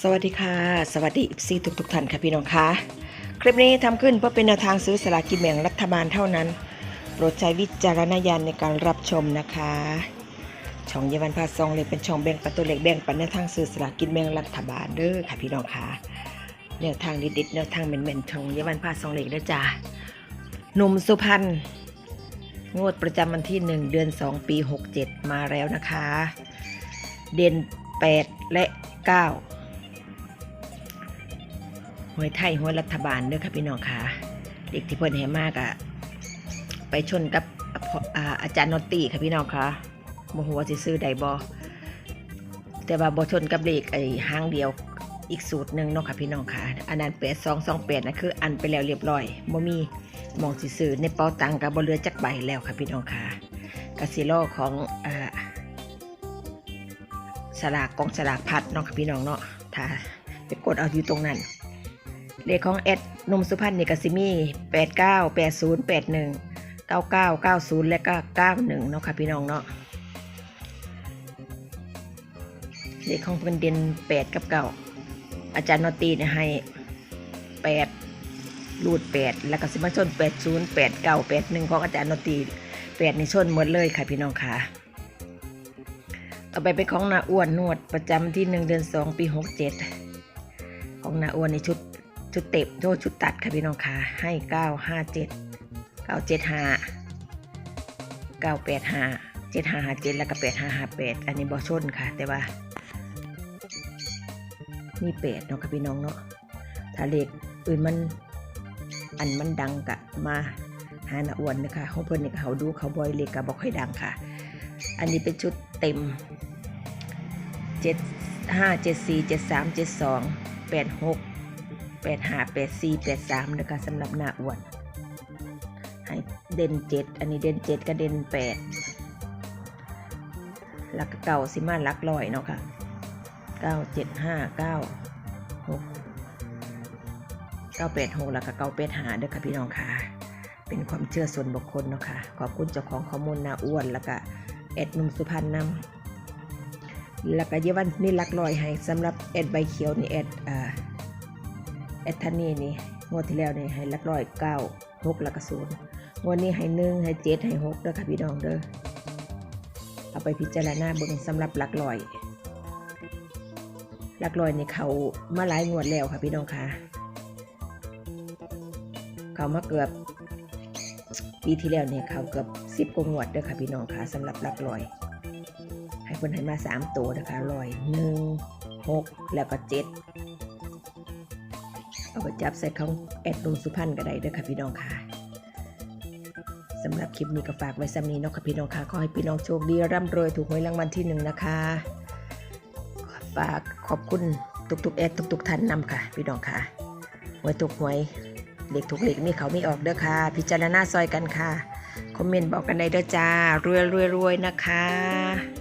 สวัสดีค่ะ สวัสดีซีทุกทุกๆท่านค่ะพี่น้องคะคลิปนี้ทำขึ้นเพื่อเป็นแนวทางซื้อสลากินแบ่งรัฐบาลเท่านั้น โปรดใช้วิจารณญาณในการรับชมนะคะ ช่องเยาวันพาซองเลยเป็นช่องแบ่งปันตัวเล็กแบ่งปันแนวทางซื้อสลากกินแบ่งรัฐบาลเด้อค่ะพี่น้องคะแนวทางดิดๆแนวทางเหม็นๆช่องเยาวันพาซองเล็กเด้อจ้าหนุ่มสุพรรณงวดประจำวันที่ 1 เดือน 2 ปี 67 มาแล้วนะคะ เด่น 8 และ 9 หวยไทยหวยรัฐบาลเด้อค่ะพี่น้องค่ะเด็กที่เพิ่นแห่มากอะไปชนกับอาอาจารย์นอตตี้ค่ะพี่น้องค่ะบ่ฮู้ว่าสิซื้อใดบ่แต่ว่าบ่ชนกับเลขไอ้ห้างเดียวอีกสูตรหนึ่งเนาะค่ะพี่น้องค่ะ อันนั้น8228นะคือ อันไปแล้วเรียบร้อยบ่มีมองสิซื้อในเป๋าตังก็บ่เหลือจักใบแล้วค่ะพี่น้องค่ะกสิโลของอสลากกองสลากพัดเนาะค่ะพี่น้องเนาะถ้าไปกดเอาอยู่ตรงนั้น เลขของแอดนุ่มสุพรรณนี่ก็สิมี89 80 81 99 90 และก็ 91 เนาะค่ะพี่น้องเนาะเลขของเพิ่นเด่น8 กับ9อาจารย์นอตีเนี่ยให้ 8 รูด 8 แล้วก็สิมาชน 80 89 81 ของอาจารย์นอตตี8นี่ชนหมดเลยค่ะพี่น้องค่ะต่อไปเป็นของนาอ้วนนวดประจำที่ 1 เดือน 2 ปี 67 ของนาอ้วนในชุด ชุดเต็บโทษชุดตัดค่ะพี่น้องค่ะให้เก้าห้าเจ็ดเก้าเจ็ดห้าเก้าแปดห้าเจ็ดห้าห้าเจ็ดแล้วก็แปดห้าห้าแปดอันนี้บอชนค่ะ แต่ว่า มีแปดเนาะค่ะพี่น้องเนาะถ้าเลขอื่นมันอันมันดังกะมาหาหน้าอ้วนนะคะของเพื่อนนี่เขาดูเขาบอยเลขกะบอกค่อยดังค่ะ อันนี้เป็นชุดเต็มเจ็ดห้าเจ็ดสี่เจ็ดสามเจ็ดสองแปดหก แปดห้าแปดสี่แปดสามนะคะสำหรับหน้าอ้วน ให้เด่นเจ็ดอันนี้เด่นเจ็ดก็เด่นแปดหลักเก่าสิมาหลักลอยเนาะค่ะเก้าเจ็ดห้าเก้าหกเก้าแปดหกแล้วก็เก้าแปดหาเด้อค่ะพี่น้องค่ะ เป็นความเชื่อส่วนบุคคลเนาะค่ะ ขอบคุณเจ้าของข้อมูลนาอ้วนแล้วก็แอดนุ่มสุพรรณนำแล้วก็เยาวันนี่ลักลอยให้สำหรับแอดใบเขียวนี่แอดอ่า แอดทันนี่นี่งวดที่แล้วนี่ให้ลักร้อยเก้าหกแล้วก็ศูนย์งวดนี้ให้หนึ่งให้เจ็ดให้หกเด้อค่ะพี่น้องเด้อเอาไปพิจารณาเบิ่งสำหรับลักร้อยลักร้อยนี่เขามาหลายงวดแล้วค่ะพี่น้องค่ะเขามาเกือบปีที่แล้วเนี่ยเขาเกือบสิบกว่างวดเด้อค่ะพี่น้องค่ะสำหรับลักร้อย ให้คนให้มาสามตัวนะคะร้อยหนึ่งหกแล้วก็เจ็ด เอาไปจับใส่ของแอดลุงสุพรรณก็ได้เด้อค่ะพี่น้องค่ะสำหรับคลิปนี้ก็ฝากไว้ซ้ำนี้เนาะค่ะพี่น้องค่ะขอให้พี่น้องโชคดีร่ำรวยถูกหวยรางวัลที่หนึ่งนะคะฝากขอบคุณทุกๆแอดทุกๆท่านนำค่ะ พี่น้องค่ะหวยถูกหวยเล็กถูกเล็กมีเขาไม่ออกเด้อค่ะ พิจารณาซอยกันค่ะ คอมเมนต์บอกกันได้เด้อจ้ารวยรวยรวยนะคะ